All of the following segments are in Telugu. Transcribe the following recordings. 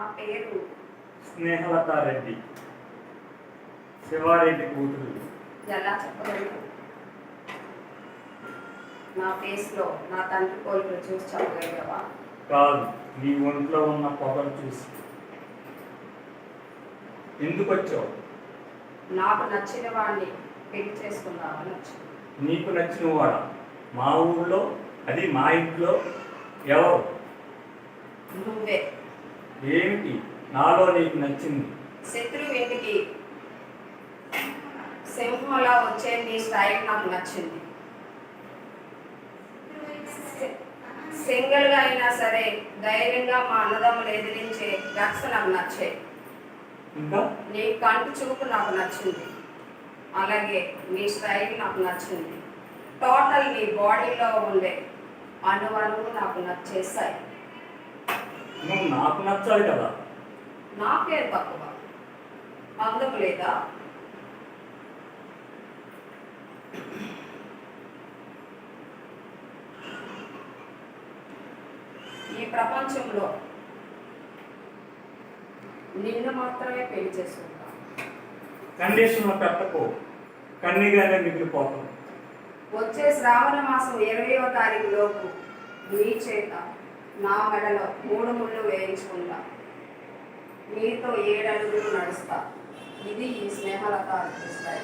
నా పేరు స్నేహలతారెడ్డి. శివారెడ్డి కూతురు. ఎలా చెప్పగలను? నా ఫేస్లో నా తండ్రి పోలికలు చూసి చెప్పగలిగావా? కాదు నీ ఒంట్లో ఉన్న పొగలు చూసి. ఎందుకు వచ్చావు నాకు నచ్చిన వాడిని పెళ్ళి చేసుకుందామని వచ్చింది నీకు నచ్చిన వాడ? మా ఊళ్ళో అది మా ఇంట్లో. ఎవరు? నువ్వే. ఏమిటి? నాలో నీకు నచ్చింది. శత్రువు ఇంటికి సింహంలా వచ్చే నీ స్టైల్ నాకు నచ్చింది. సింగిల్గా అయినా సరే ధైర్యంగా మా అన్నదమ్ములు ఎదిరించే గట్స్ నాకు నచ్చాయి నీ కంటి చూపు నాకు నచ్చింది. అలాగే నీ స్టైల్ నాకు నచ్చింది. టోటల్ నీ బాడీలో ఉండే అణువణువు నాకు నచ్చేస్తాయి నువ్వు నాకు నచ్చాలి కదా. నాకేం తక్కువ. అందం లేదా? ఈ ప్రపంచంలో నిన్ను మాత్రమే పెళ్ళి చేసుకుంటా. కండిషన్లో పెట్టకు. కన్నీగానే మిగిలిపోతాం వచ్చే శ్రావణ మాసం ఇరవయో తారీఖు లోపు మీ చేత నా మెడలో మూడు ముళ్ళు వేయించుకుంటా. మీతో ఏడడుగులు నడుస్తా. ఇది ఈ స్నేహలత అనిపిస్తాయి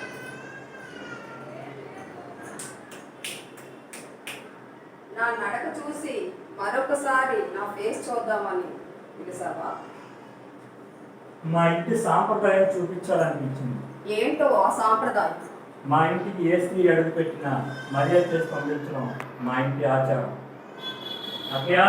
నా నడక చూసి మరొకసారి నా ఫేస్ చూద్దామని పిలిచావా? మా ఇంటి సాంప్రదాయం చూపించాలనిపించింది. ఏంటో ఆ సాంప్రదాయం? మా ఇంటికి ఏ స్త్రీ అడుగు పెట్టినా మర్యాద చేసి పంపించడం మా ఇంటి ఆచారం. అభ్యా